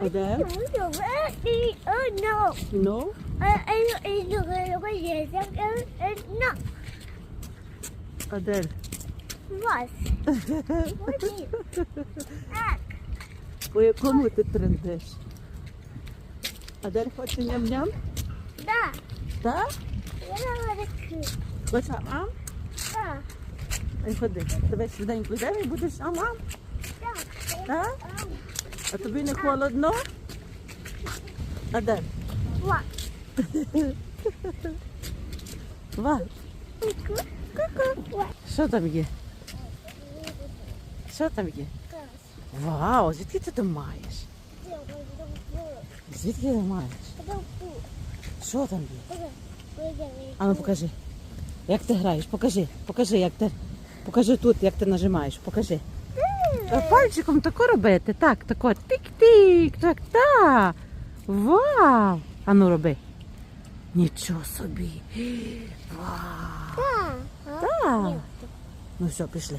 Адель? Oh no. No? Адель. Was? What is that? По якому ти трендиш? Адель хоче ням-ням? Да. Так? Я говорю, Хоче ам? да. Ай, ходи. Давай швиденько йдемо і будеш ам-ам? Да. Так? А тобі не холодно? Адель? What? Ва, What? що там є? Що там є? Вау, звідки ти там маєш? Звідки ти маєш? Що там є? А ну покажи. Як ти граєш? Покажи. Покажи, як ти. Покажи тут, як ти нажимаєш. Покажи. Пальчиком тако робити. Так, тако. Тик-тик. Так, так. Вау. А ну роби. Нічого собі. Вау. Так. Ну все, пішли.